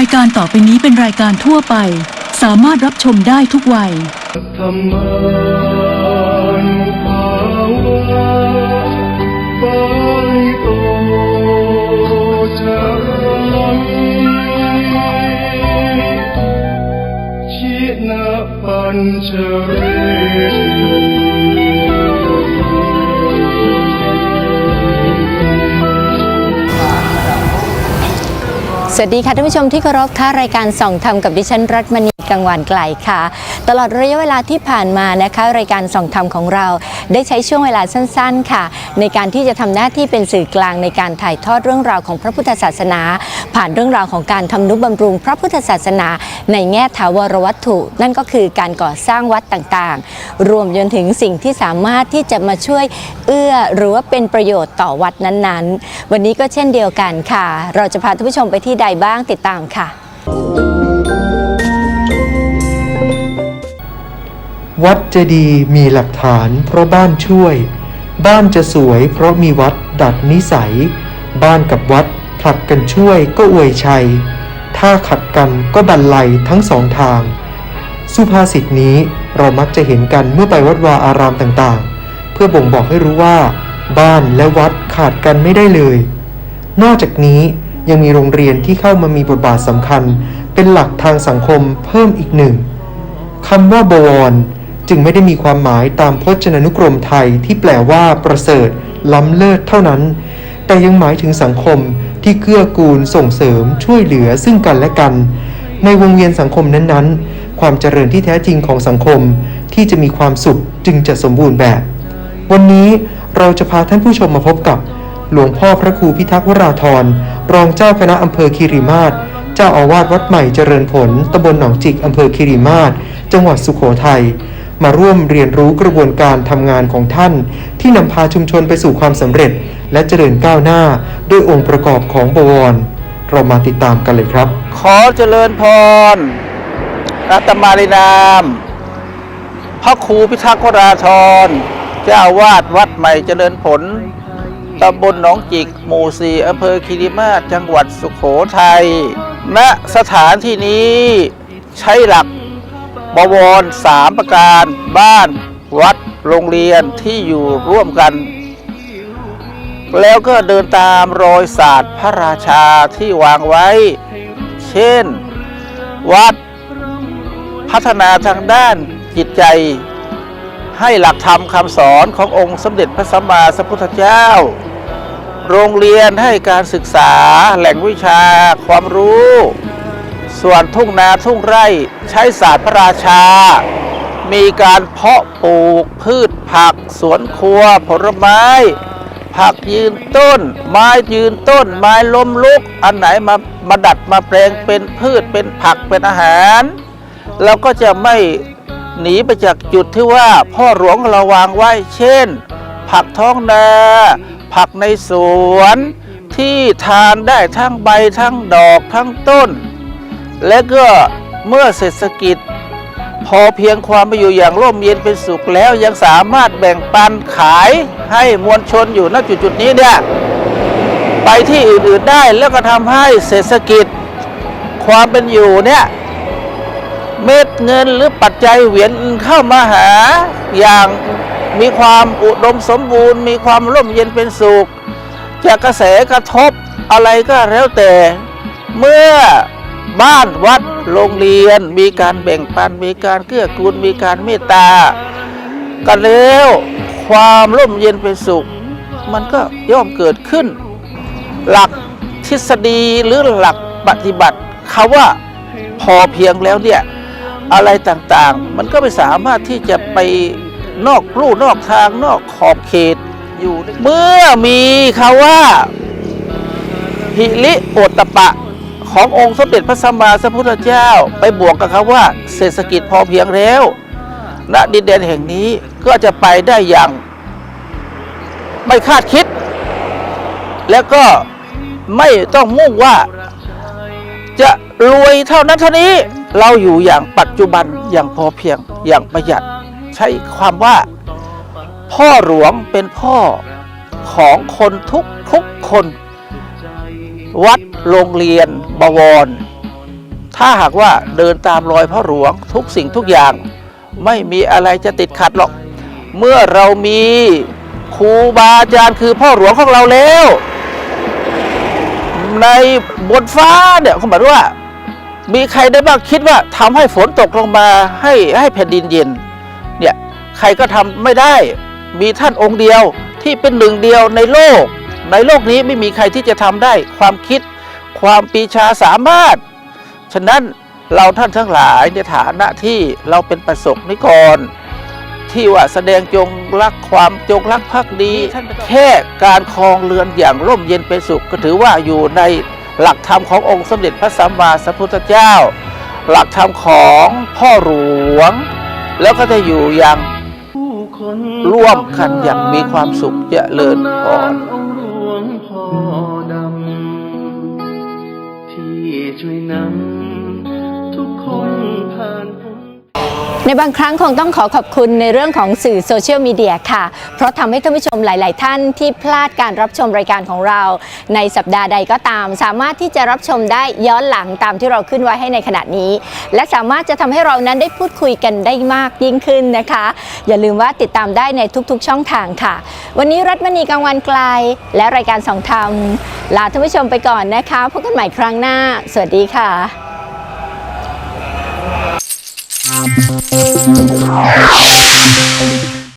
ายการต่อไปนี้เป็นรายการทั่วไป สามารถรับชมได้ทุกวัย ธรรมานุภาวะปาริโตจารังชินะปัญชเรติ สวัสดีค่ะท่านผู้ชมที่เคารพค่ะรายการส่องธรรมกับดิฉันรัตมณี กังวานไกลค่ะ ตลอดระยะเวลาที่ผ่านมานะคะ รายการส่องธรรมของเรา ได้ใช้ช่วงเวลาสั้นๆค่ะ ในการที่จะทำหน้าที่เป็นสื่อกลางในการถ่ายทอดเรื่องราวของพระพุทธศาสนา ผ่านเรื่องราวของการทำนุบำรุงพระพุทธศาสนา ในแง่ถาวรวัตถุ นั่นก็คือการก่อสร้างวัดต่างๆ รวมจนถึงสิ่งที่สามารถที่จะมาช่วยเอื้อหรือว่าเป็นประโยชน์ต่อวัดนั้นๆ วันนี้ก็เช่นเดียวกันค่ะ เราจะพาท่านผู้ชมไปที่ใดบ้างติดตามค่ะ วัดจะดีมีหลักฐานเพราะบ้านช่วย บ้านจะสวยเพราะมีวัดดัดนิสัย บ้านกับวัดผลัดกันช่วยก็อวยชัย ถ้าขัดกันก็บันไลทั้งสองทาง สุภาษิตนี้เรามักจะเห็นกันเมื่อไปวัดวาอารามต่างๆ เพื่อบ่งบอกให้รู้ว่า บ้านและวัดขาดกันไม่ได้เลย นอกจากนี้ยังมีโรงเรียนที่เข้ามามีบทบาทสำคัญ เป็นหลักทางสังคมเพิ่มอีกหนึ่งคำว่าบวร จึงไม่ได้มีความหมายตามพจนานุกรมไทยที่แปลว่าประเสริฐ ล้ำเลิศเท่านั้น แต่ยังหมายถึงสังคมที่เกื้อกูลส่งเสริมช่วยเหลือซึ่งกันและกัน ในวงเวียนสังคมนั้นๆ ความเจริญที่แท้จริงของสังคมที่จะมีความสุขจึงจะสมบูรณ์แบบ วันนี้เราจะพาท่านผู้ชมมาพบกับ หลวงพ่อพระครูพิทักษ์วราธรรองเจ้าคณะอำเภอคีรีมาศเจ้าอาวาสวัดใหม่เจริญผลตำบลหนองจิกอำเภอคีรีมาศจังหวัดสุโขทัย มาร่วมเรียนรู้กระบวนการทำงานของท่าน ที่นำพาชุมชนไปสู่ความสำเร็จ และเจริญก้าวหน้าด้วยองค์ประกอบของบวร เรามาติดตามกันเลยครับ ขอเจริญพร รัตมารินาม พระครูพิทักษ์วราธรเจ้าวาดวัดใหม่เจริญผลตำบลหนองจิก หมู่สี่อำเภอคีรีมาศจังหวัดสุขโขทัยณสถานที่นี้ใช้หลัก บวรสามประการ บ้านวัดโรงเรียนที่อยู่ร่วมกัน แล้วก็เดินตามรอยศาสตร์พระราชาที่วางไว้ เช่น วัดพัฒนาทางด้านจิตใจ ให้หลักธรรมคำสอนขององค์สมเด็จพระสัมมาสัมพุทธเจ้า โรงเรียนให้การศึกษาแหล่งวิชาความรู้ ส่วนทุ่งนาทุ่งไร่ใช้ศาสตร์พระราชา มีการเพาะปลูกพืชผักสวนครัวผลไม้ ผักยืนต้น ไม้ยืนต้น ไม้ล้มลุก อันไหนมามาดัดมาแปลงเป็นพืชเป็นผักเป็นอาหารเราก็จะไม่หนีไปจากจุดที่ว่าพ่อหลวงเราวางไว้ เช่น ผักท้องนา ผักในสวน ที่ทานได้ทั้งใบทั้งดอกทั้งต้น และก็เมื่อเศรษฐกิจ พอเพียงความไปอยู่อย่างร่มเย็นเป็นสุขแล้วยังสามารถแบ่งปันขายให้มวลชนอยู่ณจุดจุดนี้เนี่ยไปที่อื่นๆได้แล้วก็ทำให้เศรษฐกิจความเป็นอยู่เนี่ยเม็ดเงินหรือปัจจัยเหวียนเข้ามาหาอย่างมีความอุดมสมบูรณ์ มีความร่มเย็นเป็นสุข จากกระแสกระทบอะไรก็แล้วแต่เมื่อ บ้านวัดโรงเรียน มีการแบ่งปัน มีการเกื้อกูล มีการเมตตา กันแล้วความร่มเย็นเป็นสุข มันก็ย่อมเกิดขึ้น หลักทฤษฎีหรือหลักปฏิบัติคาว่าพอเพียงแล้วเนี่ยอะไรต่างๆ มันก็ไม่สามารถที่จะไปนอกลู่นอกทางนอกขอบเขตอยู่ เมื่อมีคาว่าหิริโอตตปะ ขององค์สมเด็จพระสัมมาสัมพุทธเจ้า ไปบวกกับคาว่า เศรษฐกิจพอเพียงแล้วณดินแดนแห่งนี้ก็จะไปได้อย่าง ไม่คาดคิด แล้วก็ไม่ต้องมุ่งว่า จะรวยเท่านั้นเท่านี้เราอยู่อย่างปัจจุบันอย่างพอเพียงอย่างประหยัด ใช้ความว่า พ่อหลวงเป็นพ่อของคนทุกทุกคน วัดโรงเรียน บวร ถ้าหากว่าเดินตามรอยพระหลวงทุกสิ่งทุกอย่าง ไม่มีอะไรจะติดขัดหรอก เมื่อเรามีครูบาอาจารย์คือพ่อหลวงของเราแล้ว ในบนฟ้าเนี่ยเขาบอกว่า มีใครได้บ้างคิดว่าทำให้ฝนตกลงมาให้ให้แผ่นดินเย็นเนี่ยใครก็ทำไม่ได้มีท่านองค์เดียวที่เป็นหนึ่งเดียวในโลก ในโลกนี้ไม่มีใครที่จะทำได้ความคิด ความปีชาสามารถ ฉะนั้นเราท่านทั้งหลายในฐานะที่เราเป็นประสบนิกร ที่ว่าแสดงจงรักความจงรักภักดี แค่การครองเรือนอย่างร่มเย็นเป็นสุข ก็ถือว่าอยู่ในหลักธรรมขององค์สมเด็จพระสัมมาสัมพุทธเจ้า หลักธรรมของพ่อหลวง แล้วก็จะอยู่อย่างร่วมกันอย่างมีความสุขเจริญพร ช่วยนำทุกคนผ่านพ้น ในบางครั้งคงต้องขอขอบคุณในเรื่องของสื่อโซเชียลมีเดียค่ะ เพราะทำให้ท่านผู้ชมหลาย ๆ ท่านที่พลาดการรับชมรายการของเรา ในสัปดาห์ใดก็ตาม สามารถที่จะรับชมได้ย้อนหลังตามที่เราขึ้นไว้ให้ในขณะนี้ และสามารถจะทำให้เรานั้นได้พูดคุยกันได้มากยิ่งขึ้นนะคะ อย่าลืมว่าติดตามได้ในทุก ๆ ช่องทางค่ะ วันนี้รัฐมณีกลางวันไกล และรายการสองธรรมลาท่านผู้ชมไปก่อนนะคะพบกันใหม่ครั้งหน้า สวัสดีค่ะ I'm sorry.